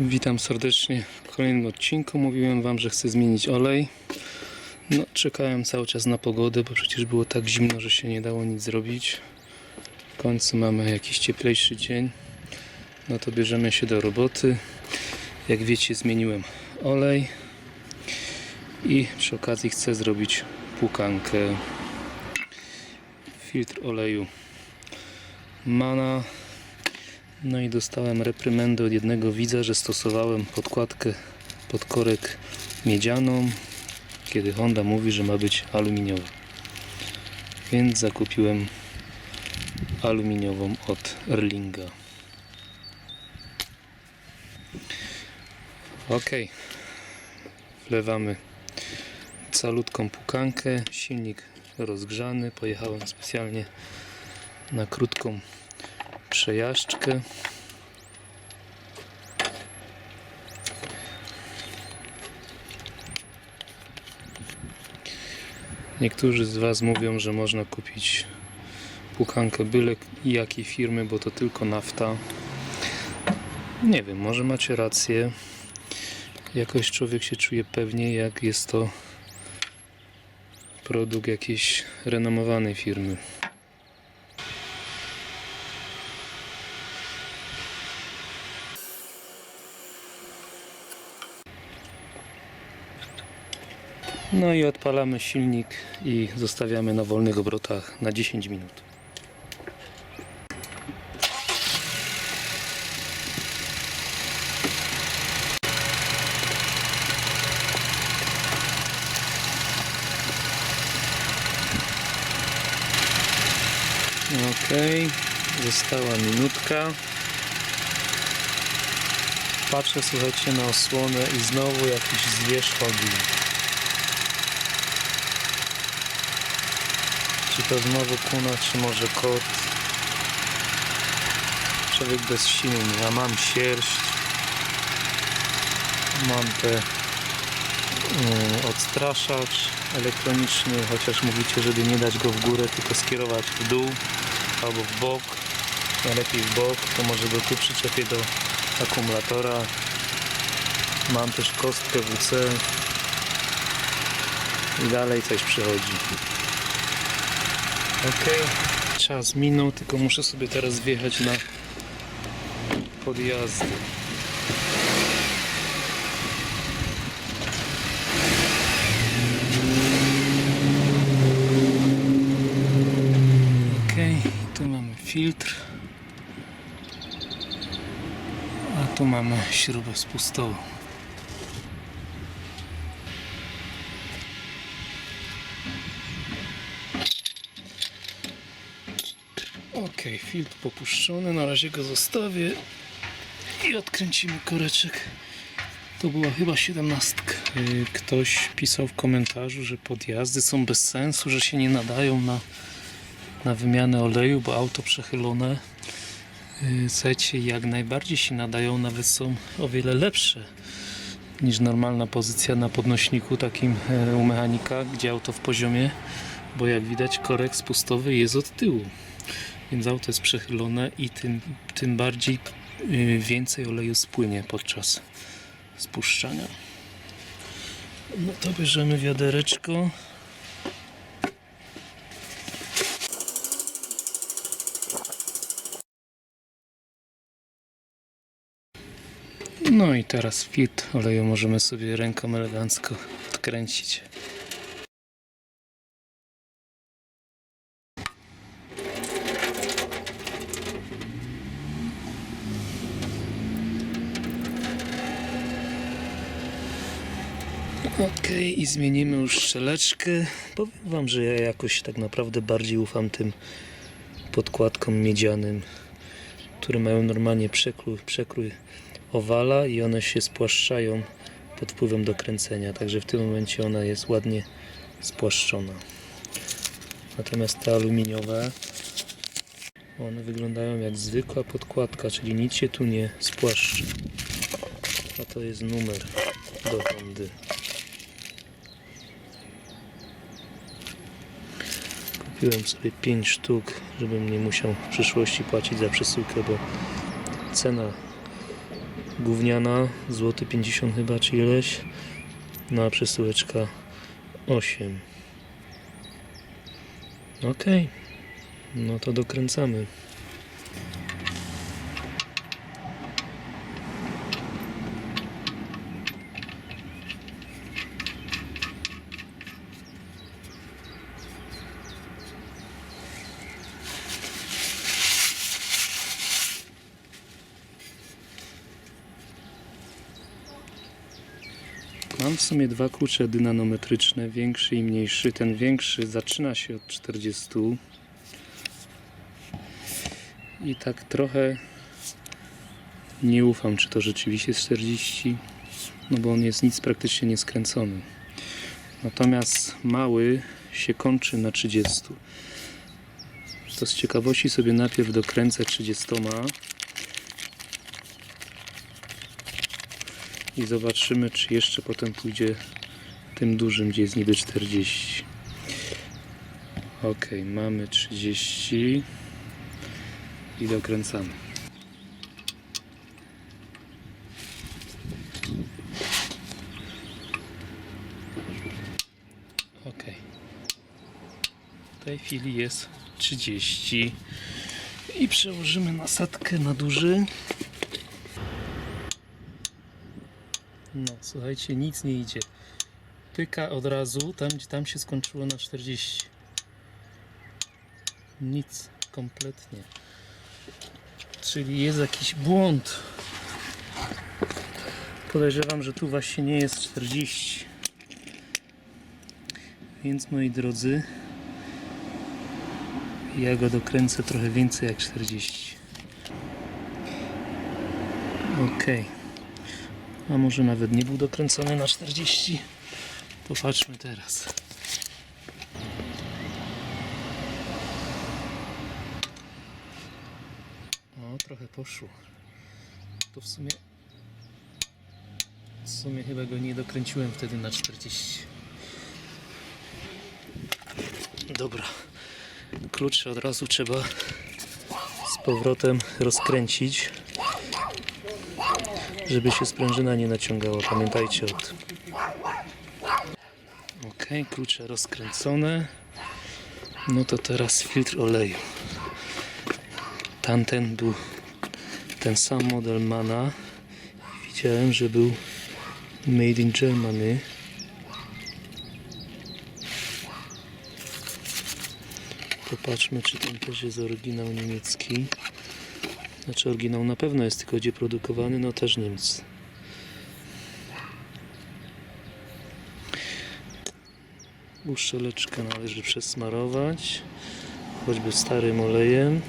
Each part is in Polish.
Witam serdecznie w kolejnym odcinku. Mówiłem Wam, że chcę zmienić olej. No, czekałem cały czas na pogodę, bo przecież było tak zimno, że się nie dało nic zrobić. W końcu mamy jakiś cieplejszy dzień. No to bierzemy się do roboty. Jak wiecie, zmieniłem olej i przy okazji chcę zrobić płukankę. Filtr oleju Mana no i dostałem reprymendę od jednego widza, że stosowałem podkładkę pod korek miedzianą, kiedy Honda mówi, że ma być aluminiowa. Więc zakupiłem aluminiową od Erlinga. Ok. Wlewamy calutką pukankę, silnik rozgrzany. Pojechałem specjalnie na krótką przejażdżkę. Niektórzy z Was mówią, że można kupić płukankę byle jakiej firmy, bo to tylko nafta. Nie wiem, może macie rację. Jakoś człowiek się czuje pewnie, jak jest to produkt jakiejś renomowanej firmy. No i odpalamy silnik i zostawiamy na wolnych obrotach na 10 minut. Ok, została minutka. Patrzę, słuchajcie, na osłonę i znowu jakiś zwierz chodzi. Czy to znowu kuna, czy może kot? Człowiek bezsilny. Ja mam sierść. Mam te y, odstraszacz elektroniczny, chociaż mówicie, żeby nie dać go w górę, tylko skierować w dół albo w bok. Najlepiej w bok, to może go tu przyczepię do akumulatora. Mam też kostkę WC i dalej coś przychodzi. Ok, czas minął, tylko muszę sobie teraz wjechać na podjazdy. Ok, tu mamy filtr. A tu mamy śrubę spustową. Ok, filtr popuszczony, na razie go zostawię i odkręcimy koreczek. To była chyba 17. Ktoś pisał w komentarzu, że podjazdy są bez sensu, że się nie nadają na, na wymianę oleju, bo auto przechylone. Yy, Słuchajcie, jak najbardziej się nadają, nawet są o wiele lepsze niż normalna pozycja na podnośniku takim e, u mechanika, gdzie auto w poziomie, bo jak widać korek spustowy jest od tyłu więc auto jest przechylone i tym, tym bardziej y, więcej oleju spłynie podczas spuszczania. No to bierzemy wiadereczko. No i teraz filtr oleju możemy sobie ręką elegancko odkręcić. Ok, i zmienimy już strzeleczkę. Powiem Wam, że ja jakoś tak naprawdę bardziej ufam tym podkładkom miedzianym, które mają normalnie przekrój, przekrój owala i one się spłaszczają pod wpływem dokręcenia. Także w tym momencie ona jest ładnie spłaszczona. Natomiast te aluminiowe, one wyglądają jak zwykła podkładka, czyli nic się tu nie spłaszcza. A to jest numer do Hondy. Kupiłem sobie 5 sztuk, żebym nie musiał w przyszłości płacić za przesyłkę, bo cena gówniana, złoty 50 chyba czy ileś, no a przesyłeczka 8. Okej, no to dokręcamy. Mam w sumie dwa klucze dynanometryczne, większy i mniejszy. Ten większy zaczyna się od 40. I tak trochę nie ufam, czy to rzeczywiście jest 40, no bo on jest nic praktycznie nie skręcony. Natomiast mały się kończy na 30. To z ciekawości sobie najpierw dokręcę 30 i zobaczymy, czy jeszcze potem pójdzie tym dużym, gdzie jest niby 40. Ok, mamy 30 i dokręcamy. Ok. W tej chwili jest 30 i przełożymy nasadkę na duży. No, słuchajcie, nic nie idzie. Pyka od razu tam, gdzie tam się skończyło na 40. Nic, kompletnie. Czyli jest jakiś błąd. Podejrzewam, że tu właśnie nie jest 40. Więc moi drodzy, ja go dokręcę trochę więcej jak 40. Okej. A może nawet nie był dokręcony na 40. Popatrzmy teraz. O, trochę poszło. To w sumie. W sumie chyba go nie dokręciłem wtedy na 40. Dobra. Klucze od razu trzeba z powrotem rozkręcić żeby się sprężyna nie naciągała. Pamiętajcie o tym. Ok, klucze rozkręcone. No to teraz filtr oleju. Tamten był ten sam model Mana. Widziałem, że był made in Germany. Popatrzmy, czy ten też jest oryginał niemiecki. Znaczy oryginał na pewno jest, tylko gdzie produkowany, no też Niemcy. Uszczeleczkę należy przesmarować, choćby starym olejem.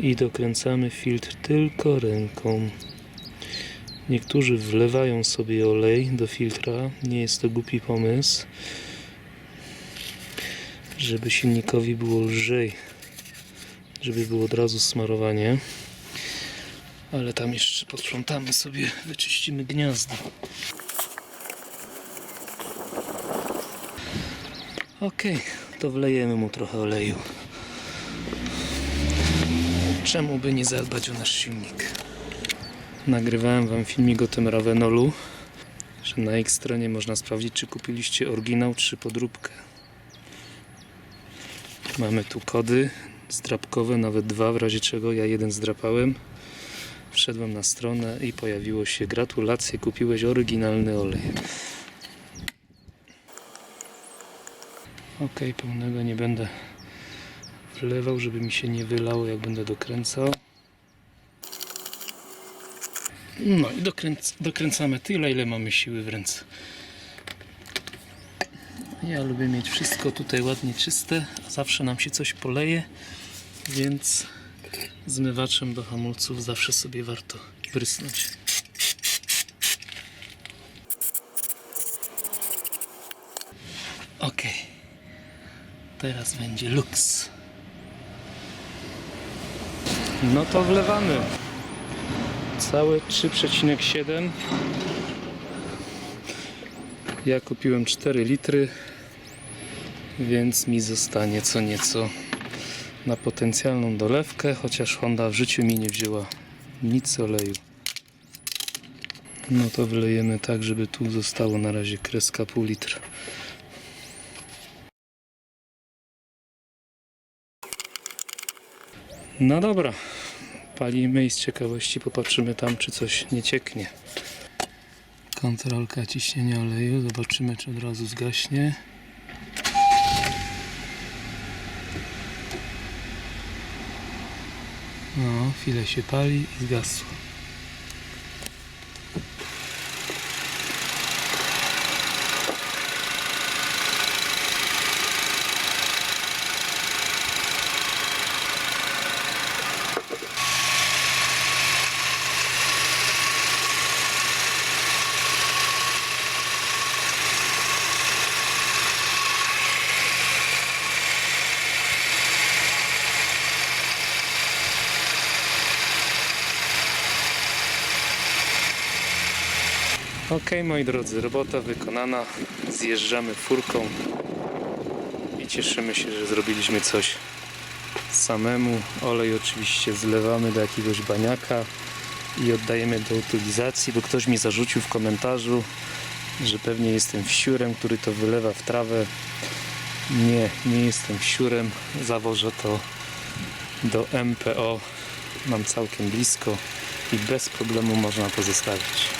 I dokręcamy filtr tylko ręką. Niektórzy wlewają sobie olej do filtra, nie jest to głupi pomysł żeby silnikowi było lżej, żeby było od razu smarowanie. Ale tam jeszcze posprzątamy sobie, wyczyścimy gniazdo. Ok, to wlejemy mu trochę oleju. Czemu by nie zadbać o nasz silnik? Nagrywałem wam filmik o tym Ravenolu, że na ich stronie można sprawdzić, czy kupiliście oryginał, czy podróbkę. Mamy tu kody zdrapkowe, nawet dwa, w razie czego ja jeden zdrapałem. Wszedłem na stronę i pojawiło się gratulacje, kupiłeś oryginalny olej. Ok, pełnego nie będę wlewał, żeby mi się nie wylało jak będę dokręcał. No i dokręc dokręcamy tyle, ile mamy siły w ręce. Ja lubię mieć wszystko tutaj ładnie czyste, zawsze nam się coś poleje, więc zmywaczem do hamulców zawsze sobie warto wrysnąć. Ok, teraz będzie luks. No to wlewamy. Całe 3,7 ja kupiłem 4 litry, więc mi zostanie co nieco na potencjalną dolewkę, chociaż Honda w życiu mi nie wzięła nic oleju. No to wlejemy tak, żeby tu zostało na razie kreska pół litra. No dobra, palimy i z ciekawości popatrzymy tam, czy coś nie cieknie. Kontrolka ciśnienia oleju, zobaczymy, czy od razu zgaśnie. No, chwilę się pali i zgasło. Ok, moi drodzy, robota wykonana. Zjeżdżamy furką i cieszymy się, że zrobiliśmy coś samemu. Olej oczywiście zlewamy do jakiegoś baniaka i oddajemy do utylizacji, bo ktoś mi zarzucił w komentarzu, że pewnie jestem wsiurem, który to wylewa w trawę. Nie, nie jestem wsiurem. Zawożę to do MPO. Mam całkiem blisko i bez problemu można to zostawić.